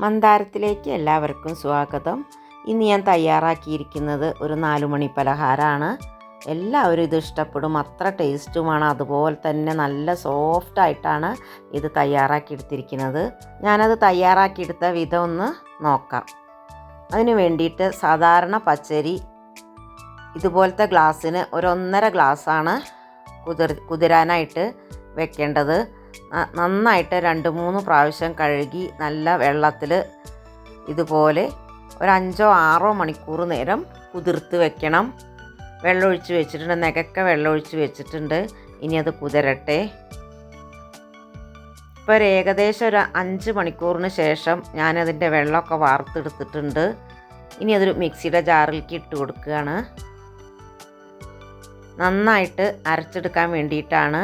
മന്ദാരത്തിലേക്ക് എല്ലാവർക്കും സ്വാഗതം. ഇന്ന് ഞാൻ തയ്യാറാക്കിയിരിക്കുന്നത് ഒരു നാലുമണി പലഹാരമാണ്. എല്ലാവരും ഇത് ഇഷ്ടപ്പെടും. അത്ര ടേസ്റ്റുമാണ്. അതുപോലെ തന്നെ നല്ല സോഫ്റ്റായിട്ടാണ് ഇത് തയ്യാറാക്കിയെടുത്തിരിക്കുന്നത്. ഞാനത് തയ്യാറാക്കിയെടുത്ത വിധം ഒന്ന് നോക്കാം. അതിന് വേണ്ടിയിട്ട് സാധാരണ പച്ചരി ഇതുപോലത്തെ ഗ്ലാസ്സിന് ഒരു ഒന്നര ഗ്ലാസ്സാണ് കുതിർ കുതിരാനായിട്ട് വെക്കേണ്ടത്. നന്നായിട്ട് രണ്ട് മൂന്ന് പ്രാവശ്യം കഴുകി നല്ല വെള്ളത്തിൽ ഇതുപോലെ ഒരു അഞ്ചോ ആറോ മണിക്കൂർ നേരം കുതിർത്ത് വെക്കണം. വെള്ളമൊഴിച്ച് വെച്ചിട്ടുണ്ട്. നികക്ക വെള്ളമൊഴിച്ച് വെച്ചിട്ടുണ്ട്. ഇനി അത് കുതിരട്ടെ. ഇപ്പോൾ ഒരു ഏകദേശം ഒരു അഞ്ച് മണിക്കൂറിന് ശേഷം ഞാനതിന്റെ വെള്ളമൊക്കെ വാർത്തെടുത്തിട്ടുണ്ട്. ഇനി അതൊരു മിക്സിയുടെ ജാറിലേക്ക് ഇട്ട് കൊടുക്കുകയാണ്. നന്നായിട്ട് അരച്ചെടുക്കാൻ വേണ്ടിയിട്ടാണ്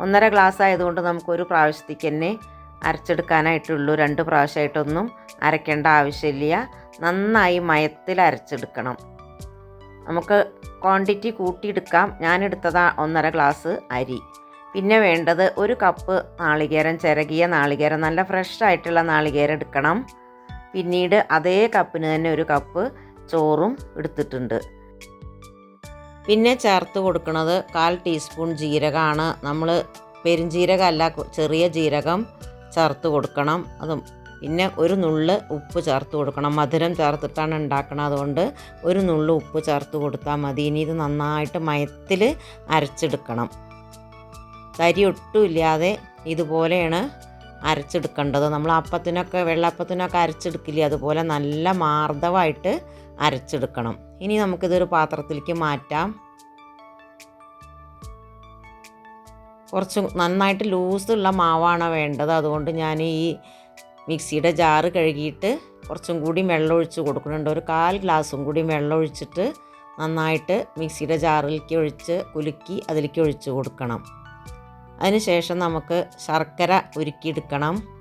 ഒന്നര ഗ്ലാസ് ആയതുകൊണ്ട് നമുക്കൊരു പ്രാവശ്യത്തേക്ക് തന്നെ അരച്ചെടുക്കാനായിട്ടുള്ളൂ. രണ്ട് പ്രാവശ്യമായിട്ടൊന്നും അരയ്ക്കേണ്ട ആവശ്യമില്ല. നന്നായി മയത്തിൽ അരച്ചെടുക്കണം. നമുക്ക് ക്വാണ്ടിറ്റി കൂട്ടിയെടുക്കാം. ഞാനെടുത്തത് ഒന്നര ഗ്ലാസ് അരി. പിന്നെ വേണ്ടത് ഒരു കപ്പ് നാളികേരം ചിരകിയ നാളികേരം നല്ല ഫ്രഷ് ആയിട്ടുള്ള നാളികേരം എടുക്കണം. പിന്നീട് അതേ കപ്പിന് തന്നെ ഒരു കപ്പ് ചോറും എടുത്തിട്ടുണ്ട്. പിന്നെ ചേർത്ത് കൊടുക്കുന്നത് കാൽ ടീസ്പൂൺ ജീരകമാണ്. നമ്മൾ പെരുംജീരകമല്ല ചെറിയ ജീരകം ചേർത്ത് കൊടുക്കണം. അതും പിന്നെ ഒരു നുള്ള് ഉപ്പ് ചേർത്ത് കൊടുക്കണം. മധുരം ചേർത്തിട്ടാണ് ഉണ്ടാക്കുന്നത് അതുകൊണ്ട് ഒരു നുള്ള് ഉപ്പ് ചേർത്ത് കൊടുത്താൽ മതി. ഇനി ഇത് നന്നായിട്ട് മയത്തിൽ അരച്ചെടുക്കണം. തരി ഒട്ടുമില്ലാതെ ഇതുപോലെയാണ് അരച്ചെടുക്കേണ്ടത്. നമ്മൾ അപ്പത്തിനൊക്കെ വെള്ളപ്പത്തിനൊക്കെ അരച്ചെടുക്കില്ലേ? അതുപോലെ നല്ല മാർദ്ദവമായിട്ട് അരച്ചെടുക്കണം. ഇനി നമുക്കിതൊരു പാത്രത്തിലേക്ക് മാറ്റാം. കുറച്ച് നന്നായിട്ട് ലൂസുള്ള മാവാണ് വേണ്ടത്. അതുകൊണ്ട് ഞാൻ ഈ മിക്സിയുടെ ജാറ് കഴുകിയിട്ട് കുറച്ചും കൂടി വെള്ളം ഒഴിച്ച് കൊടുക്കുന്നുണ്ട്. ഒരു കാൽ ഗ്ലാസും കൂടി വെള്ളം ഒഴിച്ചിട്ട് നന്നായിട്ട് മിക്സിയുടെ ജാറിലേക്ക് ഒഴിച്ച് കുലുക്കി അതിലേക്ക് ഒഴിച്ച് കൊടുക്കണം. അതിനുശേഷം നമുക്ക് ശർക്കര ഉരുക്കിയെടുക്കണം.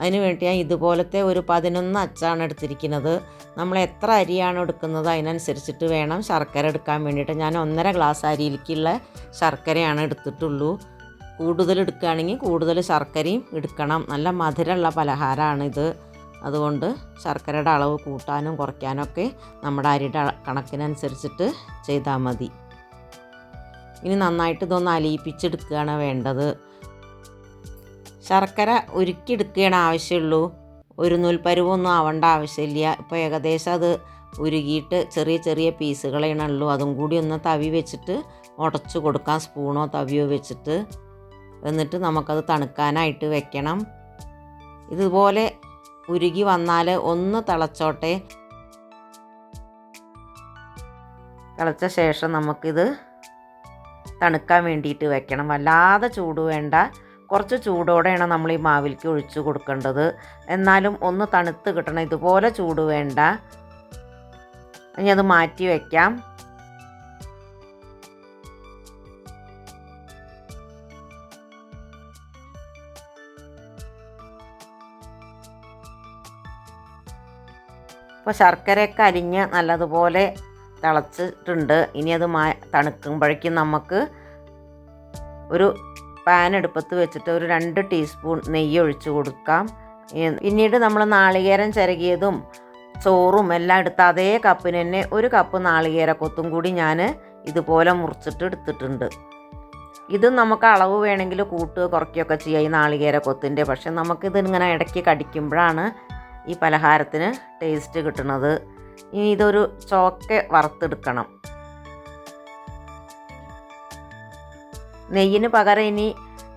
അതിന് വേണ്ടി ഞാൻ ഇതുപോലത്തെ ഒരു പതിനൊന്ന് അച്ചാണ് എടുത്തിരിക്കുന്നത്. നമ്മൾ എത്ര അരിയാണ് എടുക്കുന്നത് അതിനനുസരിച്ചിട്ട് വേണം ശർക്കര എടുക്കാൻ വേണ്ടിയിട്ട്. ഞാൻ ഒന്നര ഗ്ലാസ് അരിയിലേക്കുള്ള ശർക്കരയാണ് എടുത്തിട്ടുള്ളൂ. കൂടുതൽ എടുക്കുകയാണെങ്കിൽ കൂടുതൽ ശർക്കരയും എടുക്കണം. നല്ല മധുരമുള്ള പലഹാരമാണിത് അതുകൊണ്ട് ശർക്കരയുടെ അളവ് കൂട്ടാനും കുറയ്ക്കാനും ഒക്കെ നമ്മുടെ അരിയുടെ കണക്കിനനുസരിച്ചിട്ട് ചെയ്താൽ മതി. ഇനി നന്നായിട്ട് ഇതൊന്ന് അലിയിപ്പിച്ചെടുക്കുകയാണ് വേണ്ടത്. ശർക്കര ഉരുക്കിയെടുക്കുകയാണ് ആവശ്യമുള്ളൂ. ഒരു നൂൽപ്പരുവൊന്നും ആവേണ്ട ആവശ്യമില്ല. ഇപ്പോൾ ഏകദേശം അത് ഉരുകിയിട്ട് ചെറിയ ചെറിയ പീസുകളാണ് ഉള്ളൂ അതും കൂടി ഒന്ന് തവി വെച്ചിട്ട് ഉടച്ചു കൊടുക്കാം. സ്പൂണോ തവിയോ വെച്ചിട്ട്. എന്നിട്ട് നമുക്കത് തണുക്കാനായിട്ട് വെക്കണം. ഇതുപോലെ ഉരുകി വന്നാൽ ഒന്ന് തിളച്ചോട്ടെ. തിളച്ച ശേഷം നമുക്കിത് തണുക്കാൻ വേണ്ടിയിട്ട് വെക്കണം. വല്ലാതെ ചൂട് വേണ്ട. കുറച്ച് ചൂടോടെയാണ് നമ്മൾ ഈ മാവിലേക്ക് ഒഴിച്ചു കൊടുക്കേണ്ടത്. എന്നാലും ഒന്ന് തണുത്ത് കിട്ടണം. ഇതുപോലെ ചൂട് വേണ്ട. ഇനി അത് മാറ്റി വയ്ക്കാം അപ്പോൾ ശർക്കരയൊക്കെ അരിഞ്ഞ് നല്ലതുപോലെ തിളച്ചിട്ടുണ്ട്. ഇനി അത് മാ തണുക്കുമ്പോഴേക്കും നമുക്ക് ഒരു പാൻ എടുപ്പത്ത് വെച്ചിട്ട് ഒരു രണ്ട് ടീസ്പൂൺ നെയ്യ് ഒഴിച്ച് കൊടുക്കാം. പിന്നീട് നമ്മൾ നാളികേരം ചിരകിയതും ചോറും എല്ലാം എടുത്ത അതേ കപ്പിന് തന്നെ ഒരു കപ്പ് നാളികേര കൊത്തും കൂടി ഞാൻ ഇതുപോലെ മുറിച്ചിട്ട് എടുത്തിട്ടുണ്ട്. ഇത് നമുക്ക് അളവ് വേണമെങ്കിൽ കൂട്ട് കുറയ്ക്കുകയൊക്കെ ചെയ്യാം ഈ നാളികേര കൊത്തിന്റെ പക്ഷെ നമുക്കിത് ഇങ്ങനെ ഇടയ്ക്ക് കടിക്കുമ്പോഴാണ് ഈ പലഹാരത്തിന് ടേസ്റ്റ് കിട്ടുന്നത്. ഇനി ഇതൊരു ചോക്ക വറുത്തെടുക്കണം. നെയ്യിന് പകരം ഇനി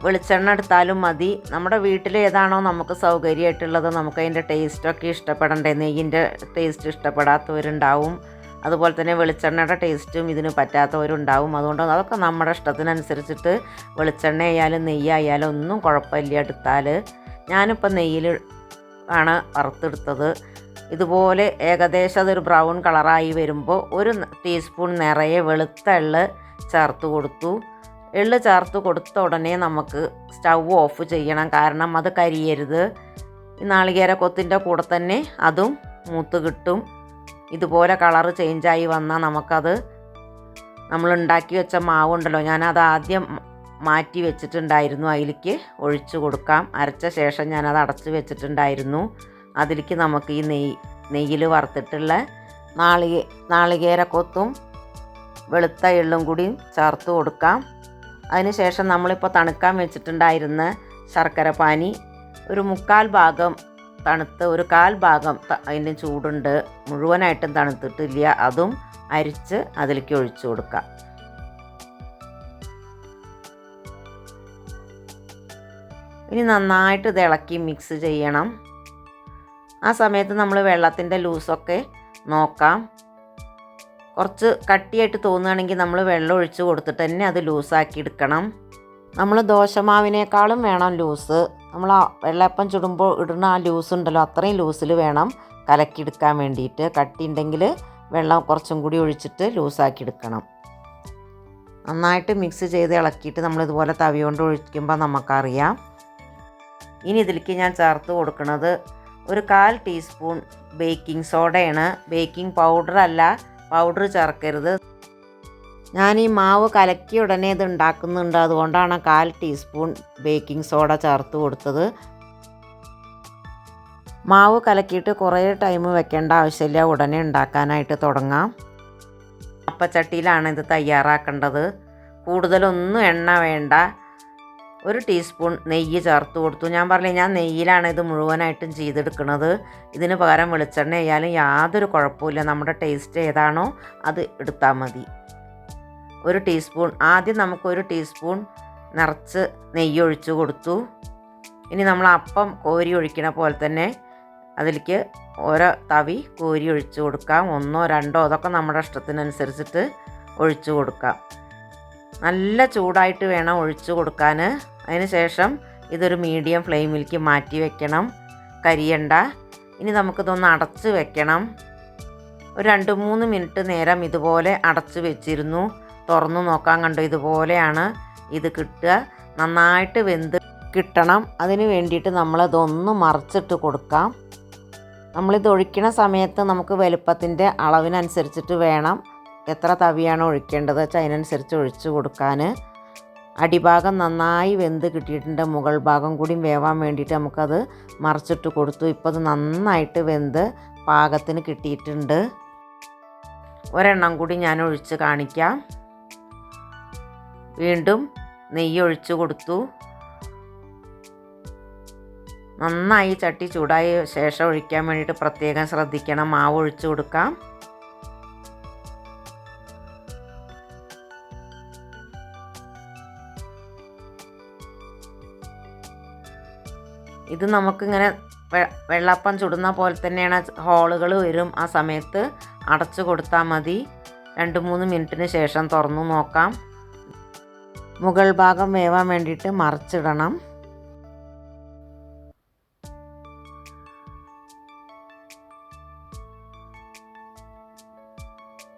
വെളിച്ചെണ്ണ എടുത്താലും മതി. നമ്മുടെ വീട്ടിൽ ഏതാണോ നമുക്ക് സൗകര്യമായിട്ടുള്ളത് നമുക്ക് അതിന്റെ ടേസ്റ്റൊക്കെ ഇഷ്ടപ്പെടണ്ടേ. നെയ്യിന്റെ ടേസ്റ്റ് ഇഷ്ടപ്പെടാത്തവരുണ്ടാവും. അതുപോലെ തന്നെ വെളിച്ചെണ്ണയുടെ ടേസ്റ്റും ഇതിന് പറ്റാത്തവരുണ്ടാവും. അതുകൊണ്ട് അതൊക്കെ നമ്മുടെ ഇഷ്ടത്തിനനുസരിച്ചിട്ട് വെളിച്ചെണ്ണ ആയാലും നെയ്യായാലും ഒന്നും കുഴപ്പമില്ല എടുത്താൽ ഞാനിപ്പോൾ നെയ്യിൽ ആണ് വറുത്തെടുത്തത്. ഇതുപോലെ ഏകദേശം അതൊരു ബ്രൗൺ കളറായി വരുമ്പോൾ ഒരു ടീസ്പൂൺ നിറയെ വെളുത്ത എള്ള് ചേർത്ത് കൊടുത്തു. എള്ള് ചേർത്ത് കൊടുത്ത ഉടനെ നമുക്ക് സ്റ്റൗ ഓഫ് ചെയ്യണം. കാരണം അത് കരിയരുത്. നാളികേര കൊത്തിന്റെ കൂടെ തന്നെ അതും മൂത്ത് കിട്ടും. ഇതുപോലെ കളറ് ചേഞ്ചായി വന്നാൽ നമുക്കത് നമ്മൾ ഉണ്ടാക്കി വെച്ച മാവുണ്ടല്ലോ ഞാനത് ആദ്യം മാറ്റി വെച്ചിട്ടുണ്ടായിരുന്നു. അതിലേക്ക് ഒഴിച്ചു കൊടുക്കാം. അരച്ച ശേഷം ഞാനത് അടച്ചു വെച്ചിട്ടുണ്ടായിരുന്നു. അതിലേക്ക് നമുക്ക് ഈ നെയ് നെയ്യിൽ വറുത്തിട്ടുള്ള നാളികേ നാളികേരക്കൊത്തും വെളുത്ത എള്ളും കൂടി ചേർത്ത് കൊടുക്കാം. അതിനുശേഷം നമ്മളിപ്പോൾ തണുക്കാൻ വെച്ചിട്ടുണ്ടായിരുന്ന ശർക്കര പാനി ഒരു മുക്കാൽ ഭാഗം തണുത്ത് ഒരു കാൽ ഭാഗം അതിന്റെ ചൂടുണ്ട്. മുഴുവനായിട്ടും തണുത്തിട്ടില്ല. അതും അരിച്ച് അതിലേക്ക് ഒഴിച്ചു കൊടുക്കാം. ഇനി നന്നായിട്ട് ഇത് ഇളക്കി മിക്സ് ചെയ്യണം. ആ സമയത്ത് നമ്മൾ വെള്ളത്തിന്റെ ലൂസൊക്കെ നോക്കാം. കുറച്ച് കട്ടിയായിട്ട് തോന്നുകയാണെങ്കിൽ നമ്മൾ വെള്ളം ഒഴിച്ച് കൊടുത്തിട്ട് തന്നെ അത് ലൂസാക്കി എടുക്കണം. നമ്മൾ ദോശമാവിനേക്കാളും വേണം ലൂസ്. നമ്മൾ ആ വെള്ളയപ്പം ചുടുമ്പോൾ ഇടുന്ന ആ ലൂസ് ഉണ്ടല്ലോ അത്രയും ലൂസിൽ വേണം കലക്കിയെടുക്കാൻ വേണ്ടിയിട്ട്. കട്ടി ഉണ്ടെങ്കിൽ വെള്ളം കുറച്ചും കൂടി ഒഴിച്ചിട്ട് ലൂസാക്കി എടുക്കണം. നന്നായിട്ട് മിക്സ് ചെയ്ത് ഇളക്കിയിട്ട് നമ്മൾ ഇതുപോലെ തവി കൊണ്ട് ഒഴിക്കുമ്പോൾ നമുക്കറിയാം. ഇനി ഇതിലേക്ക് ഞാൻ ചേർത്ത് കൊടുക്കുന്നത് ഒരു കാൽ ടീസ്പൂൺ ബേക്കിംഗ് സോഡയാണ്. ബേക്കിംഗ് പൗഡർ അല്ല പൗഡർ ചേർക്കരുത്. ഞാൻ ഈ മാവ് കലക്കിയ ഉടനെ ഇത് ഉണ്ടാക്കുന്നുണ്ട്. അതുകൊണ്ടാണ് കാൽ ടീസ്പൂൺ ബേക്കിംഗ് സോഡ ചേർത്ത് കൊടുത്തത്. മാവ് കലക്കിയിട്ട് കുറേ ടൈം വെക്കേണ്ട ആവശ്യമില്ല. ഉടനെ ഉണ്ടാക്കാനായിട്ട് തുടങ്ങാം. അപ്പച്ചട്ടിയിലാണ് ഇത് തയ്യാറാക്കേണ്ടത്. കൂടുതലൊന്നും എണ്ണ വേണ്ട. ഒരു ടീസ്പൂൺ നെയ്യ് ചേർത്ത് കൊടുത്തു. ഞാൻ പറഞ്ഞില്ലേ ഞാൻ നെയ്യിലാണ് ഇത് മുഴുവനായിട്ടും ചെയ്തെടുക്കുന്നത്. ഇതിന് പകരം വെളിച്ചെണ്ണ ആയാലും യാതൊരു കുഴപ്പമില്ല നമ്മുടെ ടേസ്റ്റ് ഏതാണോ അത് എടുത്താൽ മതി. ഒരു ടീസ്പൂൺ ആദ്യം നമുക്കൊരു ടീസ്പൂൺ നിറച്ച് നെയ്യ് ഒഴിച്ച് കൊടുത്തു. ഇനി നമ്മൾ അപ്പം കോരി ഒഴിക്കണ പോലെ തന്നെ അതിലേക്ക് ഓരോ തവി കോരി ഒഴിച്ച് കൊടുക്കാം. ഒന്നോ രണ്ടോ അതൊക്കെ നമ്മുടെ ഇഷ്ടത്തിനനുസരിച്ചിട്ട് ഒഴിച്ചു കൊടുക്കാം. നല്ല ചൂടായിട്ട് വേണം ഒഴിച്ച് കൊടുക്കാൻ. അതിന് ശേഷം ഇതൊരു മീഡിയം ഫ്ലെയിമിലേക്ക് മാറ്റി വെക്കണം. കരിയണ്ട. ഇനി നമുക്കിതൊന്ന് അടച്ച് വെക്കണം. ഒരു രണ്ട് മൂന്ന് മിനിറ്റ് നേരം ഇതുപോലെ അടച്ച് വെച്ചിരുന്നു. തുറന്നു നോക്കാൻ കണ്ടു? ഇതുപോലെയാണ് ഇത് കിട്ടുക. നന്നായിട്ട് വെന്ത് കിട്ടണം. അതിന് വേണ്ടിയിട്ട് നമ്മളിതൊന്ന് മറിച്ചിട്ട് കൊടുക്കാം. നമ്മളിത് ഒഴിക്കണ സമയത്ത് നമുക്ക് വലുപ്പത്തിന്റെ അളവിനനുസരിച്ചിട്ട് വേണം. എത്ര തവിയാണോ ഒഴിക്കേണ്ടത് വെച്ചാൽ അതിനനുസരിച്ച് ഒഴിച്ചു കൊടുക്കാൻ അടിഭാഗം നന്നായി വെന്ത് കിട്ടിയിട്ടുണ്ട്. മുകൾ ഭാഗം കൂടി വേവാൻ വേണ്ടിയിട്ട് നമുക്കത് മറിച്ചിട്ട് കൊടുത്തു. ഇപ്പോൾ അത് നന്നായിട്ട് വെന്ത് പാകത്തിന് കിട്ടിയിട്ടുണ്ട്. ഒരെണ്ണം കൂടി ഞാൻ ഒഴിച്ച് കാണിക്കാം. വീണ്ടും നെയ്യ് ഒഴിച്ച് കൊടുത്തു. നന്നായി ചട്ടി ചൂടായ ശേഷം ഒഴിക്കാൻ വേണ്ടിയിട്ട് പ്രത്യേകം ശ്രദ്ധിക്കണം. മാവ് ഒഴിച്ചു കൊടുക്കാം. ഇത് നമുക്കിങ്ങനെ വെള്ളപ്പം ചുടുന്ന പോലെ തന്നെയാണ് ഹോളുകൾ വരും ആ സമയത്ത്. അടച്ചു കൊടുത്താൽ മതി. രണ്ട് മൂന്ന് മിനിറ്റിന് ശേഷം തുറന്നു നോക്കാം. മുകൾ ഭാഗം വേവാൻ വേണ്ടിയിട്ട് മറിച്ചിടണം.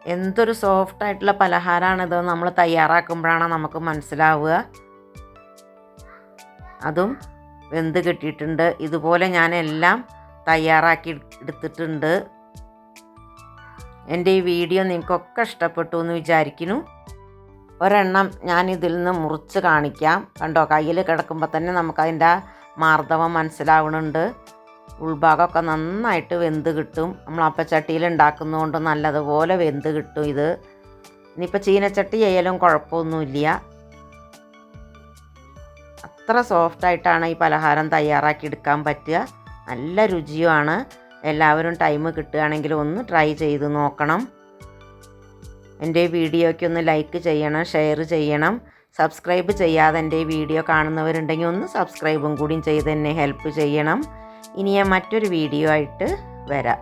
എന്തൊരു സോഫ്റ്റ് ആയിട്ടുള്ള പലഹാരമാണിത് നമ്മൾ തയ്യാറാക്കുമ്പോഴാണ് നമുക്ക് മനസ്സിലാവുക. അതും വെന്ത് കിട്ടിയിട്ടുണ്ട്. ഇതുപോലെ ഞാൻ എല്ലാം തയ്യാറാക്കി എടുത്തിട്ടുണ്ട്. എന്റെ ഈ വീഡിയോ നിങ്ങൾക്കൊക്കെ ഇഷ്ടപ്പെട്ടു എന്ന് വിചാരിക്കുന്നു. ഒരെണ്ണം ഞാൻ ഇതിൽ നിന്ന് മുറിച്ച് കാണിക്കാം. കണ്ടോ കയ്യിൽ കിടക്കുമ്പോൾ തന്നെ നമുക്കതിന്റെ മാർദ്ദവം മനസ്സിലാവുന്നുണ്ട് ഉൾഭാഗമൊക്കെ നന്നായിട്ട് വെന്ത് കിട്ടും. നമ്മൾ അപ്പച്ചട്ടിയിൽ ഉണ്ടാക്കുന്നതുകൊണ്ട് നല്ലതുപോലെ വെന്ത് കിട്ടും ഇത്. ഇനിയിപ്പോൾ ചീനച്ചട്ടി ചെയ്യലും കുഴപ്പമൊന്നുമില്ല. അത്ര സോഫ്റ്റായിട്ടാണ് ഈ പലഹാരം തയ്യാറാക്കി എടുക്കാൻ പറ്റുക. നല്ല രുചിയുമാണ്. എല്ലാവരും ടൈം കിട്ടുകയാണെങ്കിൽ ഒന്ന് ട്രൈ ചെയ്ത് നോക്കണം. എന്റെ വീഡിയോയ്ക്ക് ഒന്ന് ലൈക്ക് ചെയ്യണം ഷെയർ ചെയ്യണം. സബ്സ്ക്രൈബ് ചെയ്യാതെ എന്റെ വീഡിയോ കാണുന്നവരുണ്ടെങ്കിൽ ഒന്ന് സബ്സ്ക്രൈബും കൂടിയും ചെയ്ത് എന്നെ ഹെൽപ്പ് ചെയ്യണം. ഇനി ഞാൻ മറ്റൊരു വീഡിയോ ആയിട്ട് വരാം.